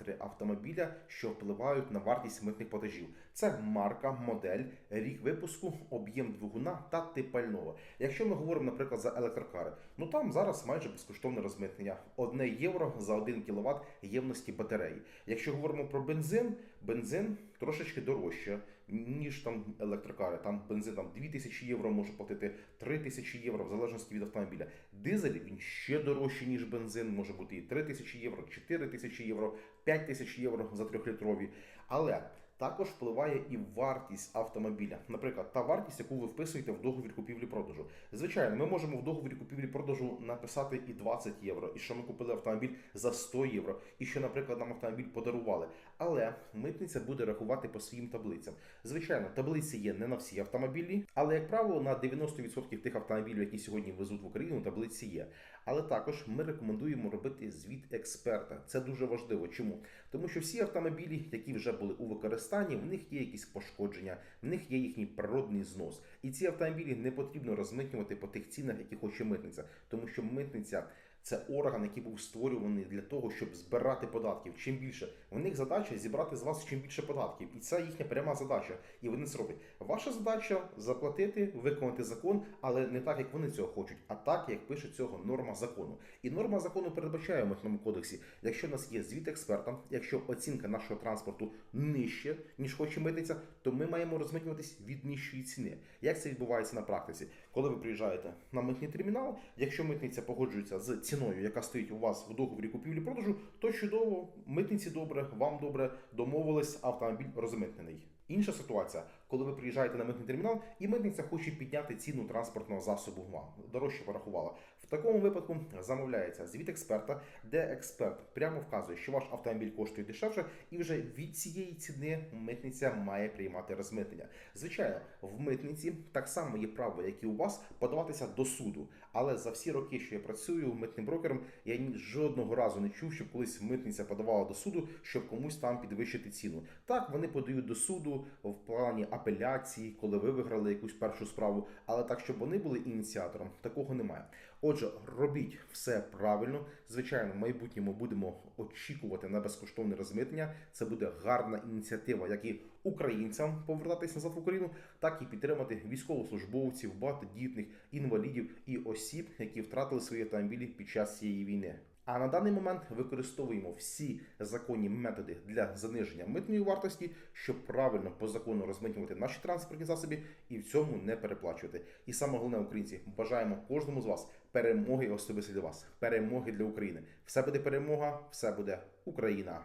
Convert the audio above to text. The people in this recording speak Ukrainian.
параметри автомобіля, що впливають на вартість митних платежів. Це марка, модель, рік випуску, об'єм двигуна та тип пального. Якщо ми говоримо, наприклад, за електрокари, ну там зараз майже безкоштовне розмитнення 1 євро за 1 кВт ємності батареї. Якщо говоримо про бензин, бензин трошечки дорожче, ніж там електрокари. Там бензин там 2000 євро може платити 3000 євро в залежності від автомобіля. Дизель він ще дорожчий, ніж бензин, може бути і 3000 євро, 4000 євро, 5000 євро за 3-літрові. Але також впливає і вартість автомобіля. Наприклад, та вартість, яку ви вписуєте в договір купівлі-продажу. Звичайно, ми можемо в договорі купівлі-продажу написати і 20 євро, і що ми купили автомобіль за 100 євро, і що, наприклад, нам автомобіль подарували. Але митниця буде рахувати по своїм таблицям. Звичайно, таблиці є не на всі автомобілі, але як правило, на 90% тих автомобілів, які сьогодні везуть в Україну, таблиці є. Але також ми рекомендуємо робити звіт експерта. Це дуже важливо. Чому? Тому що всі автомобілі, які вже були у використанні, в них є якісь пошкодження, в них є їхній природний знос. І ці автомобілі не потрібно розмитнювати по тих цінах, які хоче митниця, тому що митниця. Це орган, який був створюваний для того, щоб збирати податків. Чим більше в них задача зібрати з вас чим більше податків, і це їхня пряма задача. І вони це роблять. Ваша задача заплатити, виконати закон, але не так, як вони цього хочуть, а так, як пише цього норма закону. І норма закону передбачає в митному кодексі, якщо в нас є звіт експерта, якщо оцінка нашого транспорту нижче, ніж хоче митниця, то ми маємо розмитнюватись від нижчої ціни. Як це відбувається на практиці? Коли ви приїжджаєте на митний термінал, якщо митниця погоджується з ціною, яка стоїть у вас в договорі купівлі-продажу, то чудово, митниці добре, вам добре домовились, автомобіль розмитнений. Інша ситуація, коли ви приїжджаєте на митний термінал, і митниця хоче підняти ціну транспортного засобу вам дорожче порахувала. В такому випадку замовляється звіт експерта, де експерт прямо вказує, що ваш автомобіль коштує дешевше, і вже від цієї ціни митниця має приймати розмитнення. Звичайно, в митниці так само є право, як і у вас, подаватися до суду. Але за всі роки, що я працюю митним брокером, я ні жодного разу не чув, щоб колись митниця подавала до суду, щоб комусь там підвищити ціну. Так, вони подають до в плані апеляції, коли ви виграли якусь першу справу, але так, щоб вони були ініціатором, такого немає. Отже, робіть все правильно. Звичайно, в майбутньому будемо очікувати на безкоштовне розмитнення. Це буде гарна ініціатива, як і українцям повертатись назад в Україну, так і підтримати військовослужбовців, багатодітних, інвалідів і осіб, які втратили свої автомобілі під час цієї війни. А на даний момент використовуємо всі законні методи для заниження митної вартості, щоб правильно по закону розмитнювати наші транспортні засоби і в цьому не переплачувати. І саме головне, українці, бажаємо кожному з вас перемоги особисто для вас, перемоги для України. Все буде перемога, все буде Україна.